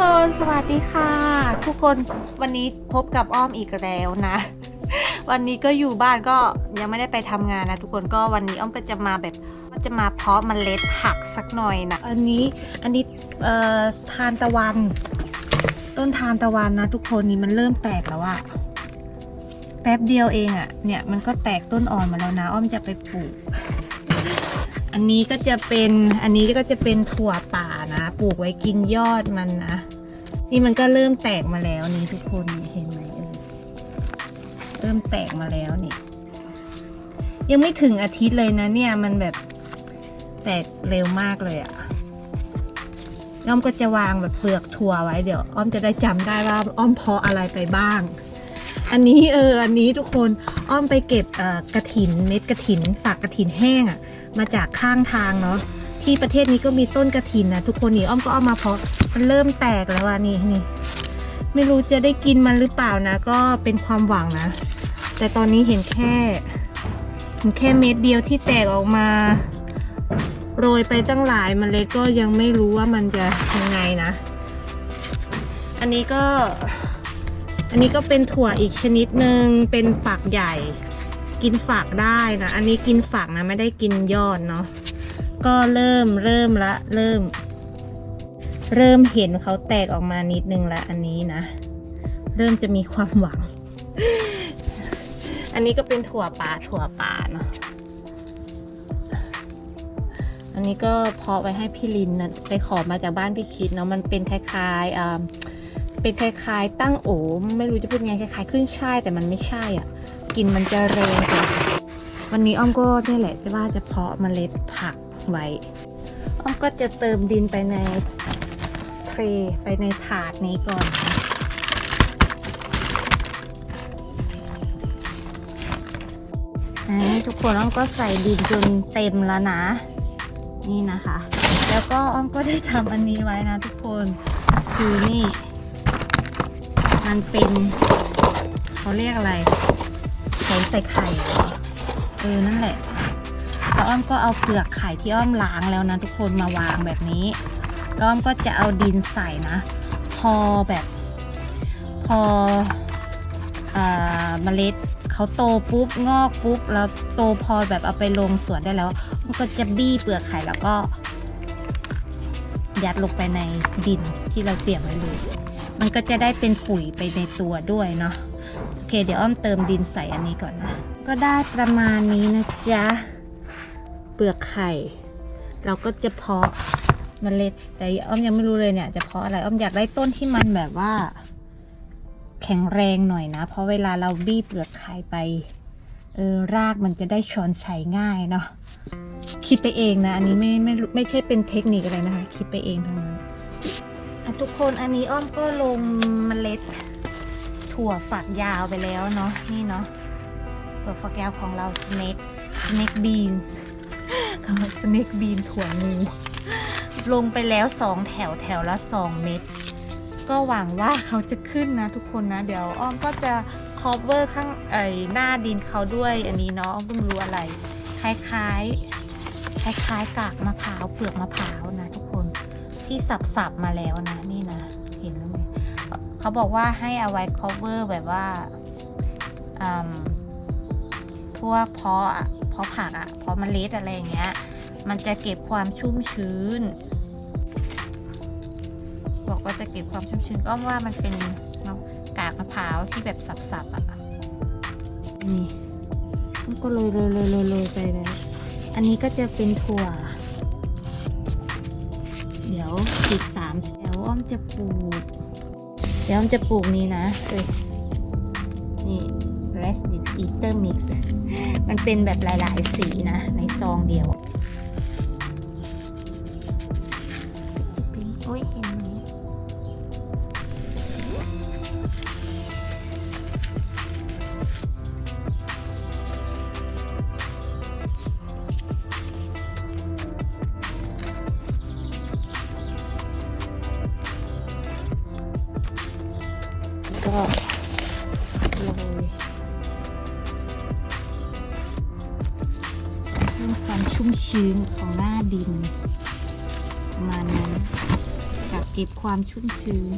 คนสวัสดีค่ะ ทุกคนวันนี้พบกับอ้อมอีกแล้วนะ วันนี้ก็อยู่บ้านก็ยังไม่ได้ไปทำงานนะ ทุกคนก็วันนี้อ้อมก็จะมาแบบก็จะมาเพาะเมล็ดผักสักหน่อยนะอันนี้อันนี้เอ่อทานตะวัน ต้นทานตะวันนะ ทุกคนนี่มันเริ่มแตกแล้วอะแป๊บเดียวเองอะเนี่ยมันก็แตกต้นอ่อนมาแล้วนะ อ้อมจะไปปลูกอันนี้ก็จะเป็นอันนี้ก็จะเป็นถั่วป่านะ ปลูกไว้กินยอดมันนะ นี่มันก็เริ่มแตกมาแล้วนี่ทุกคนนี่เห็นไหมเออเริ่มแตกมาแล้วนี่ ยังไม่ถึงอาทิตย์เลยนะเนี่ยมันแบบแตกเร็วมากเลยอะอ้อมก็จะวางแบบเปลือกถั่วไว้เดี๋ยวอ้อมจะได้จำได้ว่าอ้อมเพาะอะไรไปบ้าง อันนี้เอออันนี้ทุกคนอ้อมไปเก็บกระถินเม็ดกระถินฝักกระถินแห้งอะมาจากข้างทางเนาะ ที่ประเทศนี้ก็มีต้นกระถินนะทุกคนนี่อ้อมก็เอามาเพาะมันเริ่มแตกแล้วอะนี่นี่ไม่รู้จะได้กินมันหรือเปล่านะ ก็เป็นความหวังนะ แต่ตอนนี้เห็นแค่เห็นแค่เม็ดเดียวที่แตกออกมา โรยไปตั้งหลายเมล็ดก็ยังไม่รู้ว่ามันจะยังไงนะ อันนี้ก็ อันนี้ก็เป็นถั่วอีกชนิดหนึ่งเป็นฝักใหญ่ กินฝักได้นะ อันนี้กินฝักนะไม่ได้กินยอดเนาะ ก็เริ่มเริ่มละเริ่ม เริ่มเห็นเขาแตกออกมานิดนึงละอันนี้นะ เริ่มจะมีความหวัง อันนี้ก็เป็นถั่วป่าถั่วป่าเนาะอันนี้ก็เพาะไว้ให้พี่ลินนะไปขอมาจากบ้านพี่คิดเนาะมันเป็นคล้ายๆอ่าเป็นคล้ายๆตั้งโอไม่รู้จะพูดไงคล้ายๆขึ้นช่ายแต่มันไม่ใช่อะกลิ่นมันจะแรงกว่าวันนี้อ้อมก็นี่แหละจะว่าจะเพาะเมล็ดผัก ไว้อ้อมก็จะเติมดินไปในเทรไปในถาดนี้ก่อนนะทุกคนอ้อมก็ใส่ดินจนเต็มแล้วนะ นี่นะคะ แล้วก็อ้อมก็ได้ทำอันนี้ไว้นะทุกคนคือนี่ มันเป็นเขาเรียกอะไรใส่ใส่ไข่เออนั่นแหละ แล้วอ้อมก็เอาเปลือกไข่ที่อ้อมล้างแล้วนะทุกคนมาวางแบบนี้แล้วอ้อมก็จะเอาดินใส่นะ พอแบบพออ่าเมล็ดเขาโตปุ๊บงอกปุ๊บแล้วโตพอแบบเอาไปลงสวนได้แล้วมันก็จะบี้เปลือกไข่แล้วก็ ยัดลงไปในดินที่เราเตรียมไว้เลยมันก็จะได้เป็นปุ๋ยไปในตัวด้วยเนาะโอเค เดี๋ยวอ้อมเติมดินใส่อันนี้ก่อนนะ ก็ได้ประมาณนี้นะจ๊ะ ปลือกไข่ เราก็จะเพาะเมล็ดแต่อ้อมยังไม่รู้เลยเนี่ย จะเพาะอะไรอ้อมอยากได้ต้นที่มันแบบว่า แข็งแรงหน่อยนะ เพราะเวลาเราบี้เปลือกไข่ไปเออรากมันจะได้ชอนใชัยง่ายเนาะคิดไปเองนะ อันนี้ไม่ไม่ไม่ใช่เป็นเทคนิคอะไรนะคะ คิดไปเองทั้งนั้นอะทุกคนอันนี้อ้อมก็ลงเมล็ด ถั่วฝักยาวไปแล้วเนาะนี่เนาะถั่วฝักยาวของเรา snake snake beans สเขา snake bean ถั่วงูลงไปแล้วสองแถวแถวละสองเม็ดก็หวังว่าเขาจะขึ้นนะทุกคนนะ เดี๋ยวอ้อมก็จะ cover ข้างไอหน้าดินเขาด้วยอันนี้เนาะอ้อมก็ไม่รู้อะไร คล้ายๆ คล้ายๆกากมะพร้าวเปลือกมะพร้าวนะทุกคนที่สับๆมาแล้วนะนี่นะเห็นไหมเขาบอกว่าให้เอาไว้ cover แบบว่าอืมพวกเพาะ พาะผักอะเพาะเมล็ดอะไรอย่างเงี้ย มันจะเก็บความชุ่มชื้น บอกว่าจะเก็บความชุ่มชื้นก็ว่ามันเป็นเนาะกากมะพร้าวที่แบบสับๆอะนี่มันก็โรยโรยโรยโรยไปเลยอันนี้ก็จะเป็นถั่ว เดี๋ยวอีกสามเดี๋ยวอ้อมจะปลูก เดี๋ยวอ้อมจะปลูกนี้นะเอ้ยนี่ rest it eater mix มันเป็นแบบหลาย ๆ สีนะ ในซองเดียวโอ้ยเห็นไหมก็ ชื้นของหน้าดินประมาณนั้นกับเก็บความชุ่มชื้น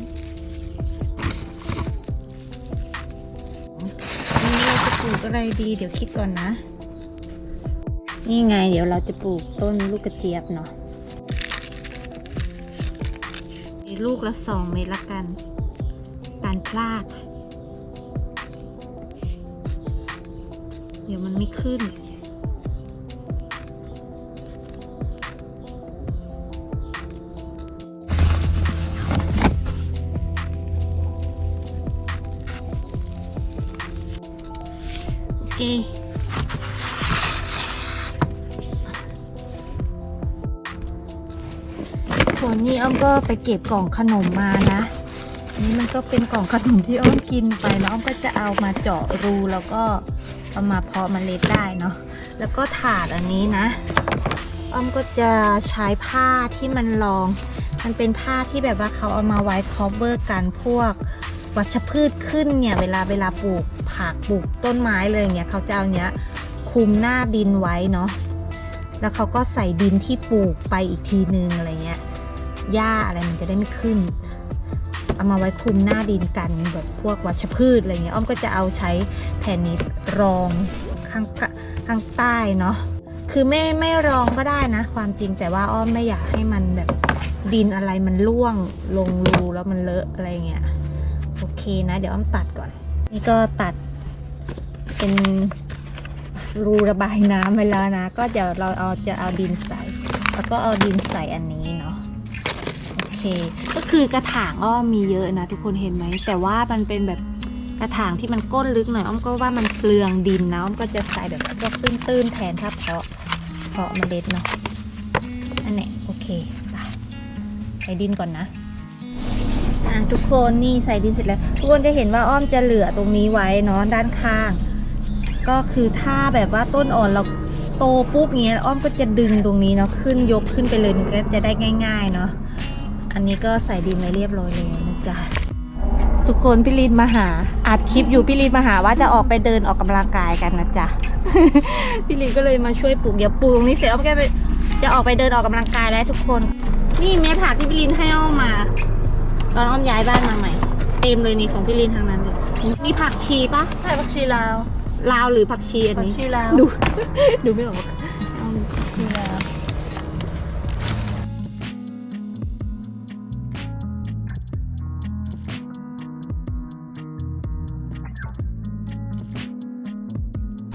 วันนี้เราจะปลูกอะไรดี เดี๋ยวคิดก่อนนะ นี่ไงเดี๋ยวเราจะปลูกต้นลูกกระเจี๊ยบเนาะลูกละสองเม็ดละกัน การพลาด เดี๋ยวมันไม่ขึ้น ส่วนนี้อ้อมก็ไปเก็บกล่องขนมมานะ นี่มันก็เป็นกล่องขนมที่อ้อมกินไปแล้วอ้อมก็จะเอามาเจาะรูแล้วก็เอามาเพาะเมล็ดได้เนาะ แล้วก็ถาดอันนี้นะ อ้อมก็จะใช้ผ้าที่มันรอง มันเป็นผ้าที่แบบว่าเขาเอามาไว้ cover กันพวก วัชพืชขึ้นเนี่ยเวลาเวลาปลูกผักปลูกต้นไม้เลยเนี่ยเขาจะเอาเนี้ยคุมหน้าดินไว้เนาะแล้วเขาก็ใส่ดินที่ปลูกไปอีกทีนึงอะไรเงี้ยหญ้าอะไรมันจะได้ไม่ขึ้น เอามาไว้คุมหน้าดินกันแบบพวกวัชพืชอะไรเงี้ยอ้อมก็จะเอาใช้แผ่นนี้รองข้างข้างใต้เนาะคือไม่ไม่รองก็ได้นะ ความจริงแต่ว่าอ้อมไม่อยากให้มันแบบดินอะไรมันร่วงลงรูแล้วมันเลอะอะไรเงี้ย เคนะ เดี๋ยวอ้อมตัดก่อน นี่ก็ตัดเป็นรูระบายน้ำไปแล้วนะ ก็เดี๋ยวเราเอาจะเอาดินใส่ แล้วก็เอาดินใส่อันนี้เนาะโอเค ก็คือกระถางอ้อมมีเยอะนะทุกคนเห็นไหม แต่ว่ามันเป็นแบบกระถางที่มันก้นลึกหน่อยอ้อมก็ว่ามันเปลืองดินนะอ้อมก็จะใส่แบบพวกตื้นๆแทนถ้าเพาะเพาะเมล็ดเนาะอันนี้โอเคไปใส่ดินก่อนนะ อะทุกคนนี่ใส่ดินเสร็จแล้ว ทุกคนจะเห็นว่าอ้อมจะเหลือตรงนี้ไว้เนาะด้านข้าง ก็คือถ้าแบบว่าต้นอ่อนเราโตปุ๊บเงี้ยอ้อมก็จะดึงตรงนี้เนาะขึ้นยกขึ้นไปเลยมันก็จะได้ง่าย ๆ เนาะอันนี้ก็ใส่ดินไว้เรียบร้อยเลยนะจ๊ะทุกคนพี่ลินมาหาอัดคลิปอยู่พี่ลินมาหาว่าจะออกไปเดินออกกำลังกายกันนะจ๊ะพี่ลินก็เลยมาช่วยปลูกเดี๋ยวปลูกตรงนี้เสร็จอ้อมก็ไปจะออกไปเดินออกกำลังกายแล้วทุกคน นี่เม็ดผักที่พี่ลินให้อ้อมมา ตอนอ้อมย้ายบ้านมาใหม่ เต็มเลยนี่ของพี่ลินทางนั้นเลยนี่ผักชีปะใช่ผักชีลาว ลาวหรือผักชีอันผักนี้ชีลาว ดู ดูไม่ออกว่าเอาผักชีลาว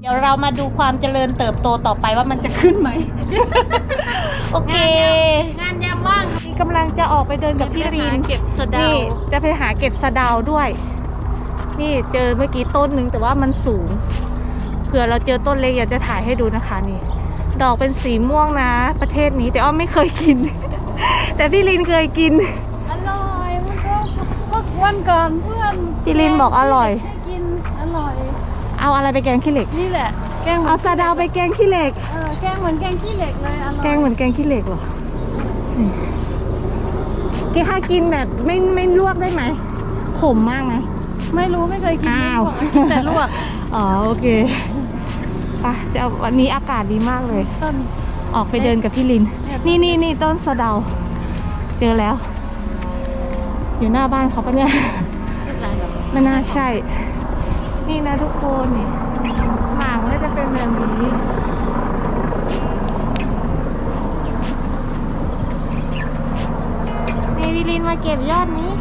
เดี๋ยวเรามาดูความเจริญเติบโตต่อไปว่ามันจะขึ้นไหม โอเค งาน ยามว่างกำลังจะออกไปเดินกับพี่ลินเก็บสะเดานี่จะไปหาเก็บสะเดาวด้วย นี่เจอเมื่อกี้ต้นหนึ่งแต่ว่ามันสูงเผื่อเราเจอต้นเล็กอยากจะถ่ายให้ดูนะคะนี่ ดอกเป็นสีม่วงนะ ประเทศนี้แต่อ้อมไม่เคยกิน แต่พี่ลินเคยกินอร่อยมันก็เมื่อวันก่อนเพื่อนพี่ลินบอกอร่อยให้กินอร่อย เอาอะไรไปแกงขี้เหล็กนี่แหละแกงหมืเอานสะเดาวไปแกงขี้เหล็กเออแกงเหมือนแกงขี้เหล็กเลยอร่อยแกงเหมือนแกงขี้เหล็กเหรอ แกถ้ากินแบบไม่ไม่ลวกได้ไหมขมมากไหม ไม่รู้ไม่เคยกินอ้าวบอกว่ากินแต่ลวกอ๋อโอเคไปจะเอาวันนี้อากาศดีมากเลย ต้น ออกไปเดินกับพี่ลินเนี่ยนี่นี่นี่ต้นสะเดา เจอแล้ว อยู่หน้าบ้านเขาปะเนี่ยอะไรหรอไม่น่าใช่ นี่นะทุกคนนี่หมางก็จะเป็นแบบนี้ นี่พี่ลิน มาเก็บยอดนี้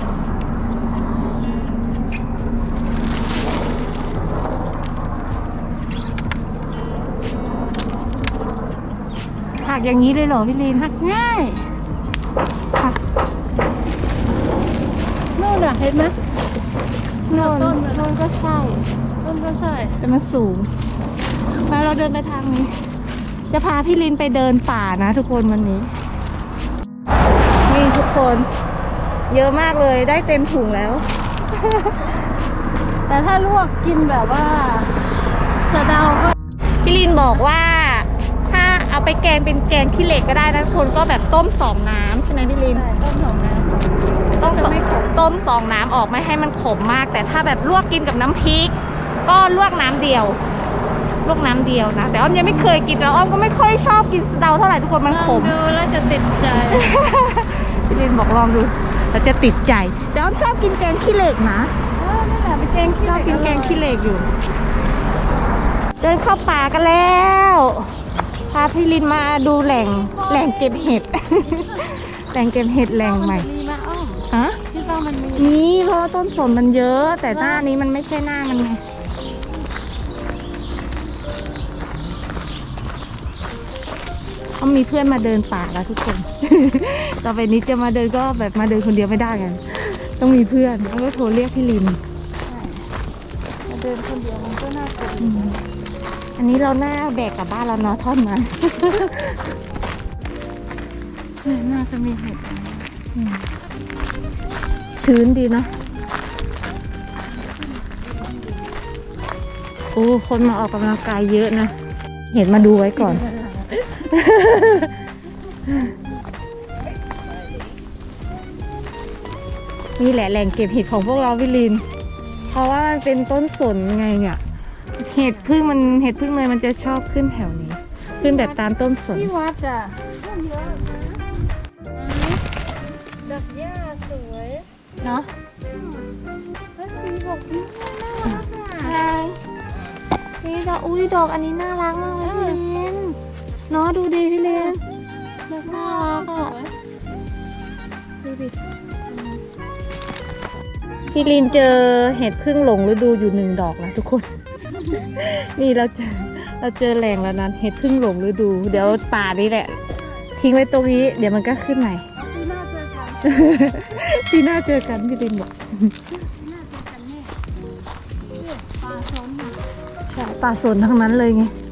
หักอย่างนี้เลยเหรอพี่ลินหักง่ายค่นู่นอะเห็นไหมโน่นต้นมันโน่นก็ใช่ ต้นก็ใช่แต่มันสูงไปเราเดินไปทางนี้ จะพาพี่ลินไปเดินป่านะทุกคนวันนี้นี่ทุกคน เยอะมากเลยได้เต็มถุงแล้ว แต่ถ้าลวกกินแบบว่าสะเดาก็พี่ลินบอกว่า ถ้าเอาไปแกงเป็นแกงขี้เหล็กก็ได้นะทุกคนก็แบบต้มสองน้ำใช่ไหมพี่ลินได้ต้มสองน้ำต้มสองจะไม่ขมต้มสองน้ำออกไม่ให้มันขมมาก แต่ถ้าแบบลวกกินกับน้ำพริก ก็ลวกน้ำเดียวลวกน้ำเดียวนะ แต่อ้อมยังไม่เคยกินแล้วอ้อมก็ไม่ค่อยชอบกินสะเดาเท่าไหร่ทุกคนมันขมลองดูแล้วจะติดใจพี่ลินบอกลองดู เราจะติดใจเดี๋ยวอ้อมชอบกินแกงขี้เหล็กนะเออนั่นแหละไปแกงขี้ชอบกินแกงขี้เหล็กอยู่ เดินเข้าป่ากันแล้วพาพี่ลินมาดูแหล่งแหล่งเก็บเห็ด แหล่งเก็บเห็ดแหล่งใหม่มีมาอ้อมฮะคิดว่ามันมีนี่เพราะว่าต้นสนมันเยอะ แต่หน้านี้มันไม่ใช่หน้ามันไง เขามีเพื่อนมาเดินป่าแล้วทุกคน ต่อไปนี้จะมาเดินก็แบบมาเดินคนเดียวไม่ได้กันต้องมีเพื่อนแล้วก็โทรเรียกพี่ลินมาเดินคนเดียวมันก็น่ากลัวอืมอันนี้เราหน้าแบกกลับบ้านเราเนาะท่อนมาน่าจะมีเห็ดอืมชื้นดีเนาะโอ้คนมาออกกำลังกายเยอะนะ เห็นมาดูไว้ก่อน นี่แหละแหล่งเก็บเห็ดของพวกเราวิลิน เพราะว่ามันเป็นต้นสนไงเนี่ย เห็ดพึ่งมันเห็ดพึ่งเลยมันจะชอบขึ้นแถวนี้ ขึ้นแบบตามต้นสน ที่วัดจ้ะต้นเยอะนะดอกหญ้าสวยเนาะแล้วสีบอกสีม่วงน่ารักอะอะไรนี่ดอกอุ้ยดอกอันนี้น่ารักมากเลยพี่เลน เนาะดูดิพี่เลนดอกน่ารักอะดูดิพี่ลินเจอเห็ดพึ่งหลงฤดูอยู่หนึ่งดอกนะทุกคน นี่เราเจอเราเจอแหล่งแล้วนะเห็ดพึ่งหลงฤดู เดี๋ยวป่านี้แหละ ทิ้งไว้ตรงนี้ เดี๋ยวมันก็ขึ้นใหม่ที่น่าเจอกันที่หน้าเจอกันพี่ลินบอกที่น่าเจอกันแน่เนี่ยปลาซ้อนมาใช่ป่าสนทั้งนั้นเลยไงเ